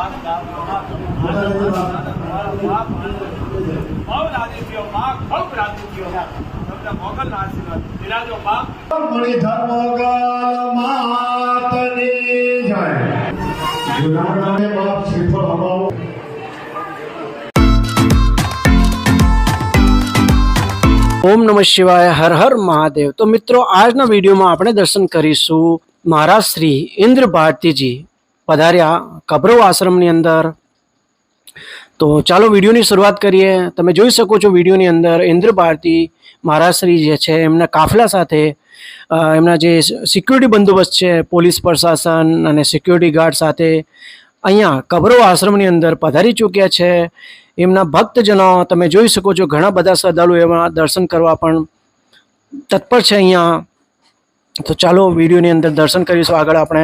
બાપ બાપ બાપ તમારો બાપ બહુ રાજી થયો બાપ બહુ રાજી થયો તમને મોગલના આશીર્વાદ બિરાજો બાપ મણિ ધર્મગલ માતની જય જુનાગઢને બાપ શ્રીફળ હમાવો ઓમ નમઃ શિવાય હર હર મહાદેવ તો મિત્રો આજના વિડીયોમાં આપણે દર્શન કરીશું મહારાજ શ્રી ઇન્દ્ર ભારતીજી પધાર્યા કબરો આશ્રમની અંદર. તો ચાલો વિડીયોની શરૂઆત કરીએ. તમે જોઈ શકો છો વિડીયોની અંદર ઇન્દ્ર ભારતી મહારાજશ્રી જે છે, એમના કાફલા સાથે એમના જે સિક્યુરિટી બંદોબસ્ત છે, પોલીસ પ્રશાસન અને સિક્યુરિટી ગાર્ડ સાથે અહીંયા કબરો આશ્રમની અંદર પધારી ચૂક્યા છે. એમના ભક્તજનો, તમે જોઈ શકો છો ઘણા બધા શ્રદ્ધાળુ એમાં દર્શન કરવા પણ તત્પર છે અહીંયા. તો ચાલો વિડીયોની અંદર દર્શન કરીશું આગળ આપણે.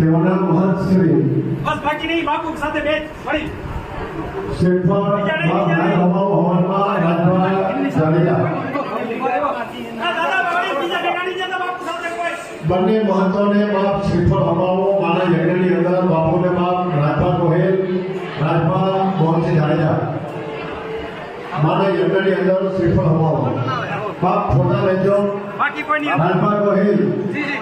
તેઓના મહંત શ્રી બસ બાકી નહીં બાપુ સાથે બે શ્રીફળ બાપ ભાઈ હવાઓ જાડેજા. બંને મહંતોને બાપ શ્રીફળ હવાઓ મારા યજ્ઞની અંદર બાપુને બાપ રાજભા ગોહેલ રાજભા મોહનસિંહ જાડેજા. મારા યજ્ઞની અંદર શ્રીફળ હવાઓ બાપ ફોટા લેજો. રાજભા ગોહેલ. જી જી.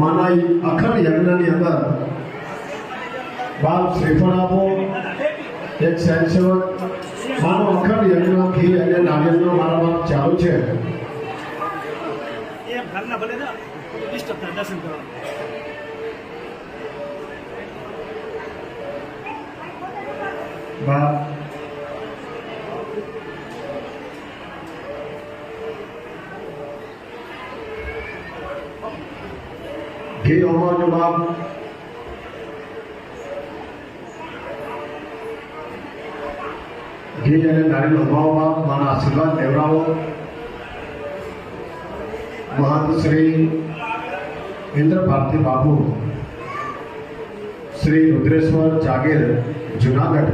માના અખંડ યજ્ઞની અંદર બાપ શ્રીફળ આપો. એક સ્વયંસેવક માનો અખંડ યજ્ઞ ઘી અને નારિયેળનો મારા બાપ ચાલુ છે. એમ ઘરના ભલે ના ડિસ્ટર્બ થાય દર્શન કરવા બાપ ઘી હોવાનો બાપ ઘી અને નારિયેળ હોમાવો બાપ મારા આશીર્વાદ લેવડાવો મહંત શ્રી ઇન્દ્ર ભારતી બાપુ શ્રી રુદ્રેશ્વર જાગીર જુનાગઢ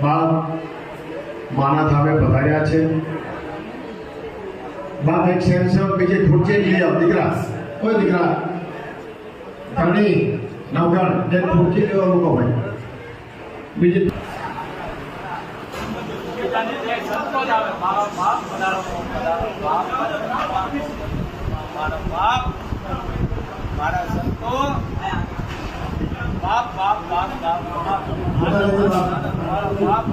બાપ માના ધામે પધાર્યા છે બાપ એક સેન્સર બીજે ખુરચી લઈ આવ દીકરા કોઈ દીકરા ધણી નવગણ એક ખુરચી લેવા મૂકો ભાઈ બીજી સંતો જ આવે મારો બાપ પધારો પધારો બાપ મારો બાપ મારા સંતો બાપ બાપ બાપ બાપ બાપ.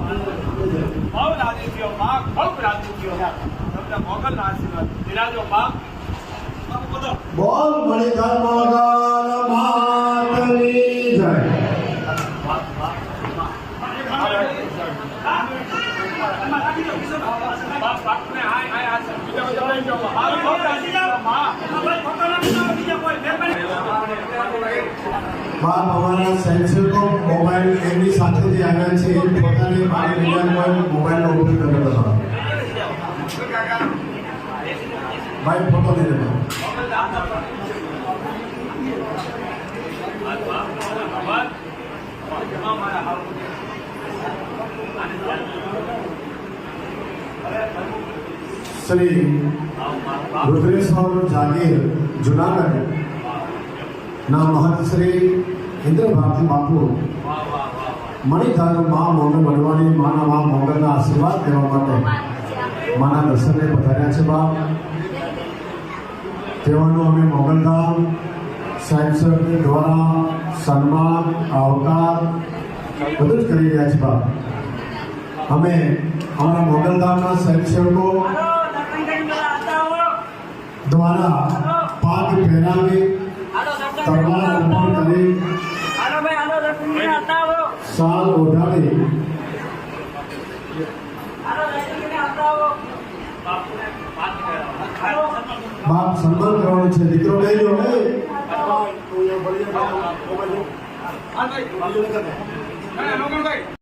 બહુ રાજી થયો બાપ બહુ રાજી થયો તમને મોગલના આશીર્વાદ. બિરાજો બાપ. બાપુ બોલ. મણિધર મગલ માતની જય. બાપ બાપને હાય હાય હાય બાપ અમારા સેન્સરનો મોબાઈલ એમની સાથે જે આવ્યા છે એ પોતાની બારી બીજા કોઈ મોબાઈલનો ઉપયોગ કર્યો હતો ભાઈ ફોટો લઈ લેજો શ્રી રુદ્રેશ્વર જાગીર જુનાગઢ શ્રી ઇન્દ્ર ભારતી બાપુ. મણિધર મા મોગલ વડવાણી માના મા મોગલના આશીર્વાદ લેવા માટે માના દર્શને પધાર્યા છે બાપ. તેઓનું અમે મોગલધામ સાહેબ સર દ્વારા સન્માન આવકાર બધું જ કરી રહ્યા છે બાપ. અમે અમારા મોગલધામના સ્વયંસેવકો દ્વારા પાક પહેરાવી તમામ અને સાલ ઓઢાડી બાપ સન્માન કરવાનું છે. દીકરો લઈ લો હે મોબાઈલ